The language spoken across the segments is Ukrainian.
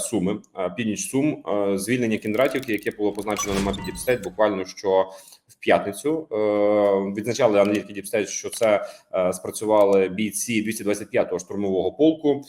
Суми, е, північ Сум, е, звільнення Кіндратівки, яке було позначено на мапі Діпстейт, буквально що в п'ятницю е, відзначали аналітики Діпстейт, що це спрацювали бійці 225-го штурмового полку,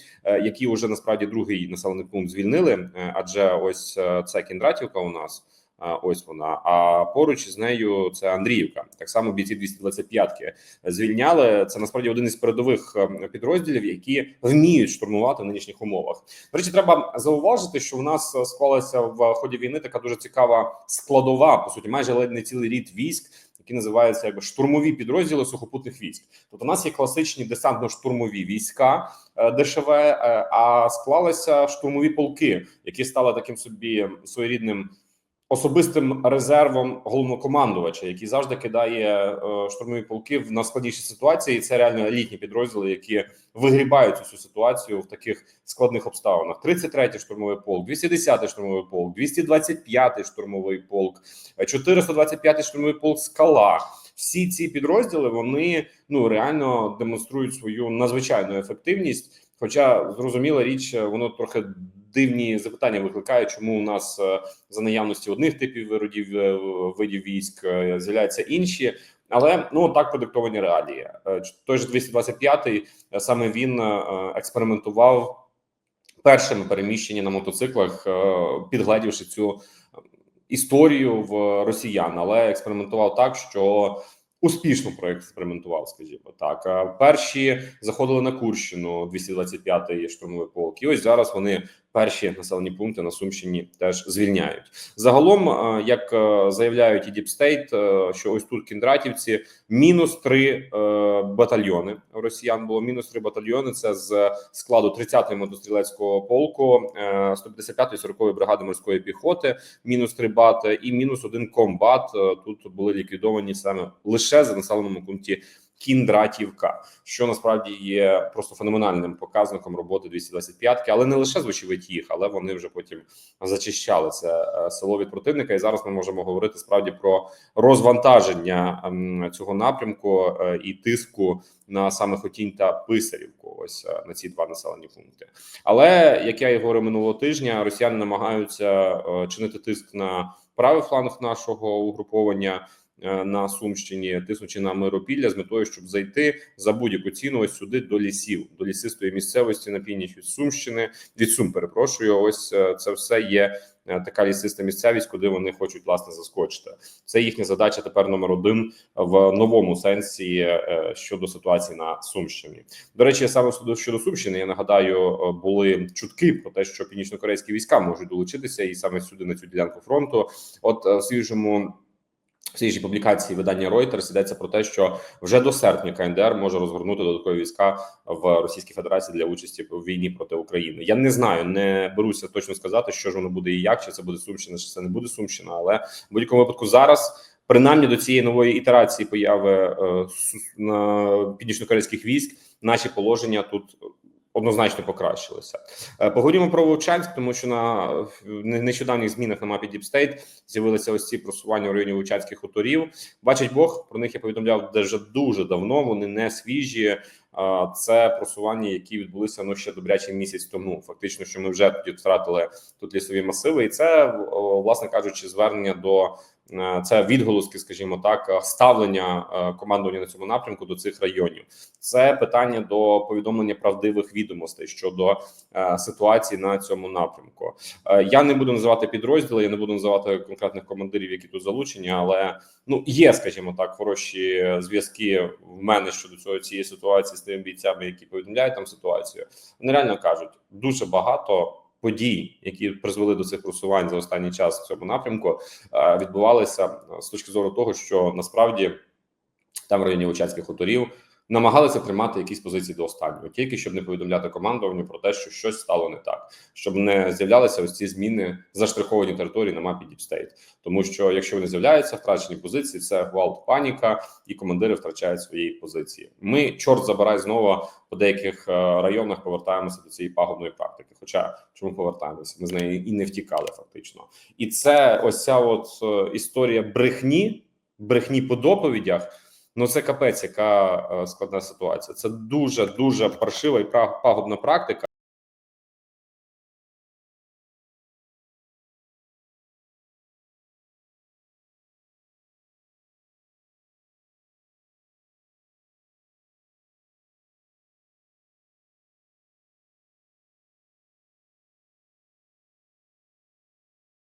які вже насправді другий населений пункт звільнили. Адже ось це Кіндратівка у нас. Ось вона. А поруч із нею це Андріївка. Так само бійці 225-ки звільняли. Це насправді один із передових е, підрозділів, які вміють штурмувати в нинішніх умовах. До речі, треба зауважити, що в нас е, склалася в ході війни така дуже цікава складова, по суті, майже ледь не цілий рід військ. Які називаються якби штурмові підрозділи сухопутних військ. Тобто, у нас є класичні десантно-штурмові війська е, ДШВ, е, а склалися штурмові полки, які стали таким собі своєрідним особистим резервом головнокомандувача, який завжди кидає е, штурмові полки в найскладніші ситуації. І це реально елітні підрозділи, які вигрібають цю ситуацію в таких складних обставинах. 33-й штурмовий полк, 210-й штурмовий полк, 225-й штурмовий полк, 425-й штурмовий полк Скала. Всі ці підрозділи вони ну реально демонструють свою надзвичайну ефективність. Хоча зрозуміла річ, воно трохи дивні запитання викликає, чому у нас е, за наявності одних типів виродів е, видів військ е, з'являються інші. Але ну так продиктовані реалії. Той же 225-й, е, саме він експериментував першими переміщення на мотоциклах, підгледівши цю історію в росіян, але експериментував так, що успішно проекспериментував, скажімо так. Перші заходили на Курщину, 225-й штурмовий полк, і ось зараз вони перші населені пункти на Сумщині теж звільняють. Загалом, е, як е, заявляють і Діпстейт, е, що ось тут Кіндратівці мінус три батальйони росіян було мінус три батальйони. Це з складу 30-ї мотострілецького полку, е, 155-ї 40-ї бригади морської піхоти, мінус три бат і мінус один комбат. Тут були ліквідовані саме лише за населеному пункті. Кіндратівка, що насправді є просто феноменальним показником роботи 225-ки, але не лише звучить їх, але вони вже потім зачищали це е, село від противника. І зараз ми можемо говорити справді про розвантаження ем, цього напрямку е, і тиску на саме Хотінь та Писарівку. Ось е, на ці два населені пункти. Але як я і говорив минулого тижня, росіяни намагаються чинити тиск на правий фланг нашого угруповання на Сумщині, тиснучи на Миропілля з метою, щоб зайти за будь-яку ціну ось сюди до лісів, до лісистої місцевості на північ від Сумщини, від Сум. Перепрошую, ось е, це все є е, така лісиста місцевість, куди вони хочуть власне заскочити. Це їхня задача тепер номер один в новому сенсі е, щодо ситуації на Сумщині. До речі, саме щодо- Сумщини, я нагадаю, е, були чутки про те, що північно-корейські війська можуть долучитися і саме сюди на цю ділянку фронту. От е, свіжому. Свіжій публікації видання Reuters йдеться про те, що вже до серпня КНДР може розгорнути додаткові війська в Російській Федерації для участі в війні проти України. Я не знаю, не беруся точно сказати, що ж воно буде і як, чи це буде Сумщина, чи це не буде Сумщина. Але в будь-якому випадку зараз, принаймні до цієї нової ітерації появи е, на північно-корейських військ, наші положення тут однозначно покращилися. Е, Поговоримо про Вовчанськ, тому що на нещодавніх змінах на мапі Діпстейт з'явилися ось ці просування в районі Вовчанських хуторів. Бачить Бог, про них я повідомляв дуже давно. Вони не свіжі. Це просування, які відбулися ну ще добрячий місяць тому. Фактично, що ми вже тоді втратили тут лісові масиви, і це власне кажучи, звернення до е, це відголоски, скажімо так, ставлення е, командування на цьому напрямку до цих районів. Це питання до повідомлення правдивих відомостей щодо е, ситуації на цьому напрямку. Я не буду називати підрозділи, я не буду називати конкретних командирів, які тут залучені, але ну є, скажімо так, хороші зв'язки мене щодо цього цієї ситуації з тими бійцями, які повідомляють там ситуацію. Вони реально кажуть дуже багато. Подій, які призвели до цих просувань за останній час в цьому напрямку, е, відбувалися е, з точки зору того, що насправді там в районі Очацьких хуторів намагалися тримати якісь позиції до останнього, тільки щоб не повідомляти командуванню про те, що щось стало не так, щоб не з'являлися ось ці зміни заштриховані території на мапі Діпстейт. Тому що якщо вони з'являються, втрачені позиції, це гвалт, паніка, і командири втрачають свої позиції. Ми чорт забирай знову по деяких е, районах повертаємося до цієї пагубної практики. Хоча чому повертаємося? Ми з неї і не втікали фактично. І це ось ця от е, історія брехні, брехні по доповідях. Ну це капець, яка е, складна ситуація. Це дуже дуже паршива і пагубна практика.